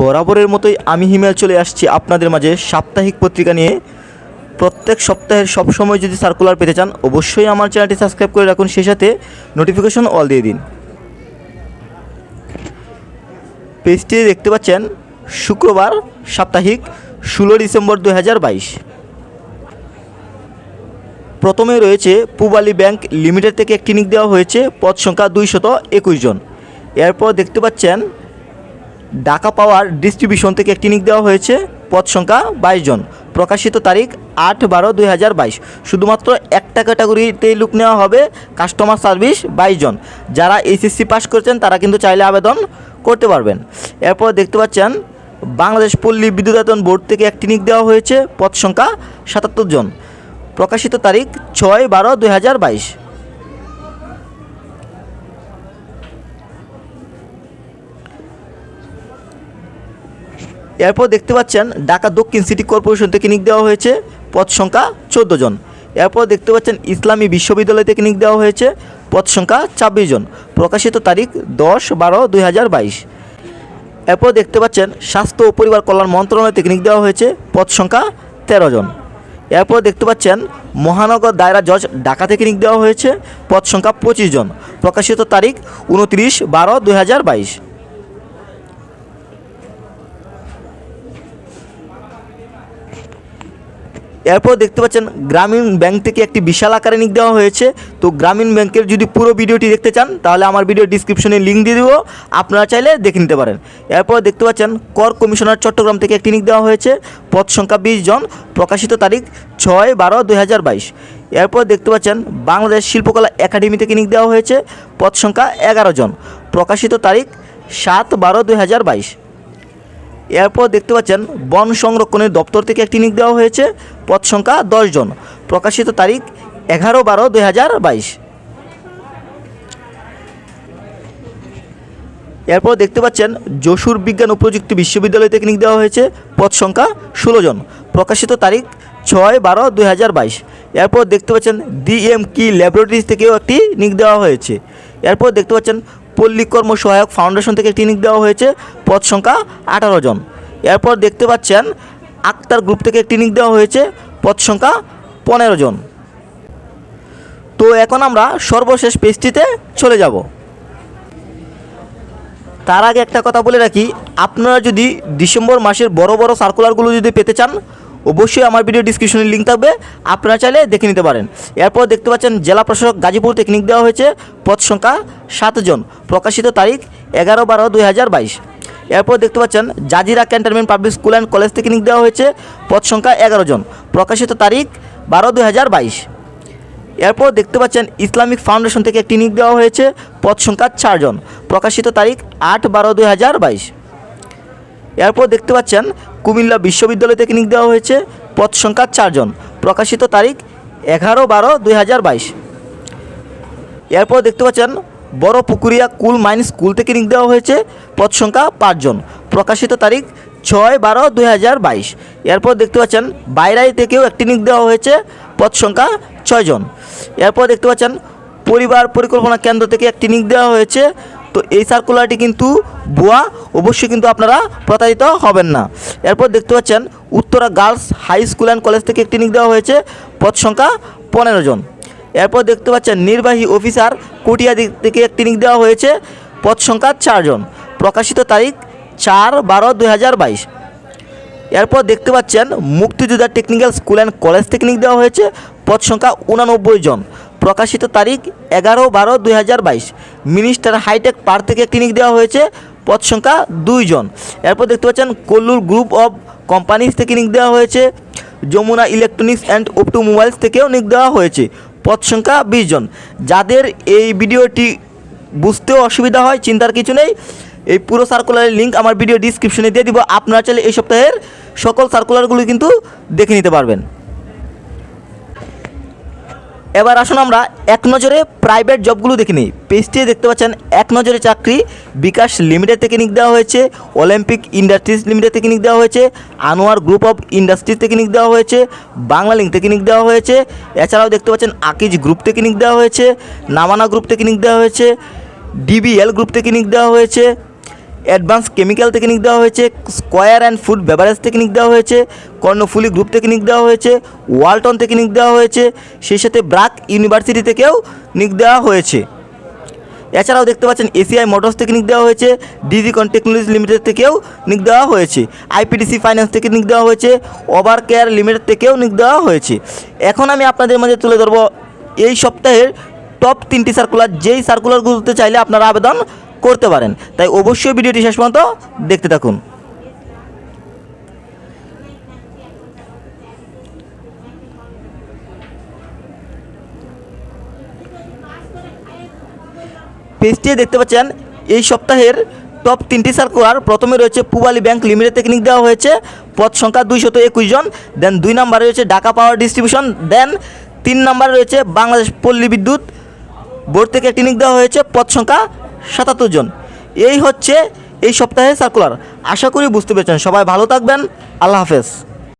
বরাবরের মতোই আমি হিমেল চলে আসছি আপনাদের মাঝে সাপ্তাহিক পত্রিকা নিয়ে। প্রত্যেক সপ্তাহের সব সময় যদি সার্কুলার পেতে চান, অবশ্যই আমার চ্যানেলটি সাবস্ক্রাইব করে রাখুন, সেই সাথে নোটিফিকেশন অল দিয়ে দিন। পেজটি দেখতে পাচ্ছেন, শুক্রবার সাপ্তাহিক ষোলো ডিসেম্বর দু হাজার বাইশ। প্রথমে রয়েছে পূবালী ব্যাংক লিমিটেড থেকে একটি নিক দেওয়া হয়েছে, পদ সংখ্যা দুইশত একুশ জন। এরপর দেখতে পাচ্ছেন ঢাকা পাওয়ার ডিস্ট্রিবিউশন থেকে একটি নিক দেওয়া হয়েছে পদ সংখ্যা বাইশ জন। প্রকাশিত তারিখ আট বারো দুই হাজার বাইশ। শুধুমাত্র একটা ক্যাটাগরিতেই লুক নেওয়া হবে কাস্টমার সার্ভিস বাইশ জন। যারা এইচএসসি পাস করেছেন তারা কিন্তু চাইলে আবেদন করতে পারবেন। এরপর দেখতে পাচ্ছেন, বাংলাদেশ পল্লী বিদ্যুতায়তন বোর্ড থেকে একটি নিক দেওয়া হয়েছে পদ সংখ্যা সাতাত্তর জন। প্রকাশিত তারিখ ছয় বারো দুই হাজার বাইশ। এরপর দেখতে পাচ্ছেন ঢাকা দক্ষিণ সিটি কর্পোরেশন থেকে নিক দেওয়া হয়েছে, পদ সংখ্যা চোদ্দ জন। এরপর দেখতে পাচ্ছেন ইসলামী বিশ্ববিদ্যালয় থেকে নিক দেওয়া হয়েছে, পদ সংখ্যা ছাব্বিশ জন। প্রকাশিত তারিখ দশ বারো দুই হাজার বাইশ। এরপর দেখতে পাচ্ছেন স্বাস্থ্য ও পরিবার কল্যাণ মন্ত্রণালয় থেকে নিক দেওয়া হয়েছে, পদ সংখ্যা তেরো জন। এরপর দেখতে পাচ্ছেন মহানগর দায়রা জজ ঢাকা থেকে নিক দেওয়া হয়েছে, পদ সংখ্যা পঁচিশ জন। প্রকাশিত তারিখ উনত্রিশ বারো দুই হাজার বাইশ। এরপর দেখতে পাচ্ছেন গ্রামীণ ব্যাংক থেকে একটি বিশাল আকারে নিক দেওয়া হয়েছে। তো গ্রামীণ ব্যাংকের যদি পুরো ভিডিওটি দেখতে চান, তাহলে আমার ভিডিও ডিসক্রিপশনে লিঙ্ক দিয়ে দেবো। আপনারা চাইলে দেখে নিতে পারেন। এরপর দেখতে পাচ্ছেন, কর কমিশনার চট্টগ্রাম থেকে একটি নিক দেওয়া হয়েছে। পদ সংখ্যা বিশ জন, প্রকাশিত তারিখ ছয় বারো দুই এরপর দেখতে পাচ্ছেন, বাংলাদেশ শিল্পকলা একাডেমি থেকে নিক দেওয়া হয়েছে। পদ সংখ্যা এগারো জন, প্রকাশিত তারিখ সাত বারো দুই এরপর দেখতে পাচ্ছেন, বন সংরক্ষণের দপ্তর থেকে একটি নিক দেওয়া হয়েছে। পদ সংখ্যা দশ জন। প্রকাশিত তারিখ এগারো বারো দুই হাজার বাইশ। এরপর দেখতে পাচ্ছেন, যশোর বিজ্ঞান ও প্রযুক্তি বিশ্ববিদ্যালয় থেকে নিক দেওয়া হয়েছে, পদ সংখ্যা ষোলো জন। প্রকাশিত তারিখ ছয় বারো দুই হাজার বাইশ। এরপর দেখতে পাচ্ছেন ডিএম কি ল্যাবরেটরিজ থেকেও একটি নিক দেওয়া হয়েছে। এরপর দেখতে পাচ্ছেন পল্লী কর্ম সহায়ক ফাউন্ডেশন থেকে একটি নিক দেওয়া হয়েছে, পদ সংখ্যা আঠারো জন। এরপর দেখতে পাচ্ছেন আক্তার গ্রুপ থেকে একটি নিক দেওয়া হয়েছে, পদ সংখ্যা পনেরো জন। তো এখন আমরা সর্বশেষ পেজটিতে চলে যাব। তার আগে একটা কথা বলে রাখি, আপনারা যদি ডিসেম্বর মাসের বড় বড় সার্কুলারগুলো যদি পেতে চান, অবশ্যই আমার ভিডিও ডিসক্রিপশনে লিঙ্ক থাকবে, আপনারা চাইলে দেখে নিতে পারেন। এরপর দেখতে পাচ্ছেন জেলা প্রশাসক গাজীপুর টেকনিক দেওয়া হয়েছে, পদ সংখ্যা সাতজন প্রকাশিত তারিখ এগারো বারো দুই হাজার বাইশ। এরপর দেখতে পাচ্ছেন Jajira cantonment public school and college থেকে নিক দেওয়া হয়েছে। পদ সংখ্যা এগারো জন। প্রকাশিত তারিখ বারো দু হাজার বাইশ। এরপর দেখতে পাচ্ছেন ইসলামিক ফাউন্ডেশন থেকে একটি নিক দেওয়া হয়েছে। পদ সংখ্যা চারজন প্রকাশিত তারিখ আট বারো দু হাজার বাইশ। এরপর দেখতে পাচ্ছেন কুমিল্লা বিশ্ববিদ্যালয় থেকে নিক দেওয়া হয়েছে। পদ সংখ্যা চারজন প্রকাশিত তারিখ এগারো বারো দুই হাজার বাইশ। এরপর দেখতে পাচ্ছেন বড় পুকুরিয়া কুল মাইন স্কুল থেকে নিক দেওয়া হয়েছে পদ সংখ্যা পাঁচজন। প্রকাশিত তারিখ ছয় বারো দুই হাজার বাইশ। এরপর দেখতে পাচ্ছেন বাইরাই থেকেও একটি নিক দেওয়া হয়েছে পদ সংখ্যা ছয়জন। এরপর দেখতে পাচ্ছেন পরিবার পরিকল্পনা কেন্দ্র থেকে একটি নিক দেওয়া হয়েছে। তো এই সার্কুলারটি কিন্তু ভুয়া, অবশ্যই কিন্তু আপনারা প্রতারিত হবেন না। এরপর দেখতে পাচ্ছেন Uttara girls high school and college থেকে একটি নিক দেওয়া হয়েছে পদ সংখ্যা পনেরো জন। এরপর দেখতে পাচ্ছেন নির্বাহী অফিসার কুটিয়া দিক থেকে একটি নিক দেওয়া হয়েছে পদ সংখ্যা চারজন প্রকাশিত তারিখ চার বারো দুই হাজার বাইশ। এরপর দেখতে পাচ্ছেন মুক্তিযোদ্ধা টেকনিক্যাল স্কুল অ্যান্ড কলেজ থেকে নিক দেওয়া হয়েছে, পদ সংখ্যা উনানব্বই জন। প্রকাশিত তারিখ এগারো বারো দুই হাজার বাইশ। মিনিস্টার হাইটেক পার্ক থেকে একটি নিক দেওয়া হয়েছে, পদ সংখ্যা দুইজন এরপর দেখতে পাচ্ছেন কল্লুর গ্রুপ অফ কোম্পানিজ থেকে নিক দেওয়া হয়েছে, যমুনা ইলেকট্রনিক্স অ্যান্ড অপটু মোবাইলস থেকেও নিক দেওয়া হয়েছে। পদ সংখ্যা বিশ জন। যাদের এই ভিডিওটি বুঝতেও অসুবিধা হয়, চিন্তার কিছু নেই, এই পুরো সার্কুলারের লিঙ্ক আমার ভিডিও ডিসক্রিপশনে দিয়ে দিব। আপনারা চাইলে এই সপ্তাহের সকল সার্কুলারগুলো কিন্তু দেখে নিতে পারবেন। এবার আসুন আমরা এক নজরে প্রাইভেট জবগুলো দেখে নিই। পেজটি দেখতে পাচ্ছেন, এক নজরে চাকরি, বিকাশ লিমিটেড থেকে নিক দেওয়া হয়েছে অলিম্পিক ইন্ডাস্ট্রিজ লিমিটেড থেকে নিক দেওয়া হয়েছে আনোয়ার গ্রুপ অফ ইন্ডাস্ট্রিজ থেকে নিক দেওয়া হয়েছে বাংলা লিঙ্ক থেকে নিক দেওয়া হয়েছে, এছাড়াও দেখতে পাচ্ছেন আকিজ গ্রুপ থেকে নিক দেওয়া হয়েছে নামানা গ্রুপ থেকে নিক দেওয়া হয়েছে ডিবিএল গ্রুপ থেকে নিক দেওয়া হয়েছে অ্যাডভান্স কেমিক্যাল থেকে নিক দেওয়া হয়েছে, স্কোয়ার অ্যান্ড ফুড বেভারেজ থেকে নিক দেওয়া হয়েছে, কর্ণফুলি গ্রুপ থেকে নিক দেওয়া হয়েছে, ওয়ালটন থেকে নিক দেওয়া হয়েছে, সেই সাথে ব্রাক ইউনিভার্সিটি থেকেও নিক দেওয়া হয়েছে। এছাড়াও দেখতে পাচ্ছেন এসিআই মোটরস থেকে নিক দেওয়া হয়েছে, ডিজিকন টেকনোলজি লিমিটেড থেকেও নিক দেওয়া হয়েছে, আইপিডিসি ফাইন্যান্স থেকে নিক দেওয়া হয়েছে ওভার কেয়ার লিমিটেড থেকেও নিক দেওয়া হয়েছে। এখন আমি আপনাদের মাঝে তুলে ধরবো এই সপ্তাহের টপ তিনটি সার্কুলার যেই সার্কুলারগুলোতে চাইলে আপনারা আবেদন করতে পারেন। তাই অবশ্যই ভিডিওটি শেষ পর্যন্ত দেখতে থাকুন। পেজটিতে দেখতে পাচ্ছেন, এই সপ্তাহের টপ তিনটি সার্কুলার প্রথমে রয়েছে পুবালি ব্যাংক লিমিটেড থেকে নিক দেওয়া হয়েছে, পদ সংখ্যা দুইশত একুশ জন দেন দুই নম্বরে রয়েছে ঢাকা পাওয়ার ডিস্ট্রিবিউশন দেন তিন নম্বরে রয়েছে বাংলাদেশ পল্লী বিদ্যুৎ বোর্ড থেকে একটি নিক দেওয়া হয়েছে, পদ সংখ্যা সাতাত্তর জন। এই হচ্ছে এই সপ্তাহে সার্কুলার আশা করি বুঝতে পেরেছেন। সবাই ভালো থাকবেন। আল্লাহ হাফেজ।